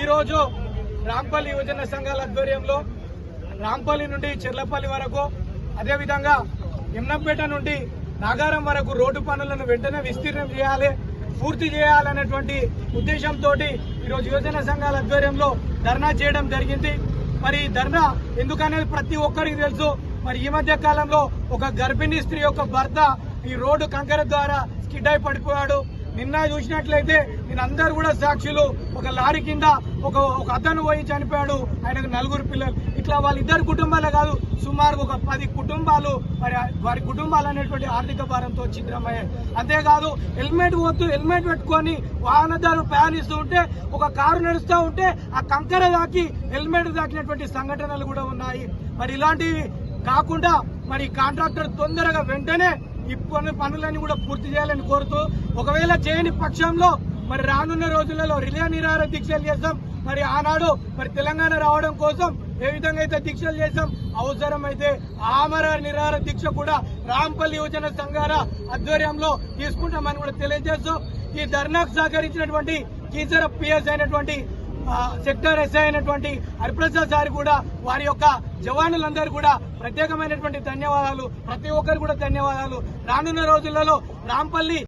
ఈరోజు రాంపల్లి యువజన సంఘాల ఆధ్వర్యంలో రాంపల్లి నుండి చెర్లపల్లి వరకు అదేవిధంగా ఎమ్నంపేట నుండి నాగారం వరకు రోడ్డు పనులను వెంటనే విస్తీర్ణం చేయాలి పూర్తి చేయాలనేటువంటి ఉద్దేశంతో ఈరోజు యువజన సంఘాల ఆధ్వర్యంలో ధర్నా చేయడం జరిగింది. మరి ఈ ధర్నా ఎందుకనేది ప్రతి ఒక్కరికి తెలుసు. మరి ఈ మధ్య కాలంలో ఒక గర్భిణీ స్త్రీ యొక్క భర్త ఈ రోడ్డు కంకర ద్వారా స్కిడ్ అయి పడిపోయాడు. నిన్న చూసినట్లయితే వీళ్ళందరూ అందరు కూడా సాక్షులు. ఒక లారీ కింద ఒక ఒక అతను పోయి చనిపోయాడు. ఆయనకు నలుగురు పిల్లలు. ఇట్లా వాళ్ళిద్దరు కుటుంబాలే కాదు సుమారు ఒక పది కుటుంబాలు మరి వారి కుటుంబాలు అనేటువంటి ఆర్థిక భారంతో ఛిద్రమయ్యాయి అంతేకాదు హెల్మెట్ పోతూ హెల్మెట్ పెట్టుకొని వాహనదారులు ప్రయాణిస్తూ ఉంటే ఒక కారు నడుస్తూ ఉంటే ఆ కంకర దాకి హెల్మెట్ దాకినటువంటి సంఘటనలు కూడా ఉన్నాయి. మరి ఇలాంటివి కాకుండా మరి కాంట్రాక్టర్ తొందరగా వెంటనే ఇప్పుడు పనులన్నీ కూడా పూర్తి చేయాలని కోరుతూ ఒకవేళ చేయని పక్షంలో మరి రానున్న రోజులలో రిలే నిరాహార దీక్షలు చేస్తాం. మరి ఆనాడు మరి తెలంగాణ రావడం కోసం ఏ విధంగా అయితే దీక్షలు చేస్తాం? అవసరమైతే ఆమర నిరాహార దీక్ష కూడా రాంపల్లి యువజన సంఘాల ఆధ్వర్యంలో తీసుకుంటామని కూడా తెలియజేస్తూ ఈ ధర్నాకు సహకరించినటువంటి కీసర పిఎస్ అయినటువంటి సెక్టర్ ఎస్ఐ అయినటువంటి హరిప్రసాద్ సార్ కూడా వారి యొక్క జవానులందరూ కూడా ప్రత్యేకమైనటువంటి ధన్యవాదాలు. ప్రతి ఒక్కరు కూడా ధన్యవాదాలు. రానున్న రోజులలో రాంపల్లి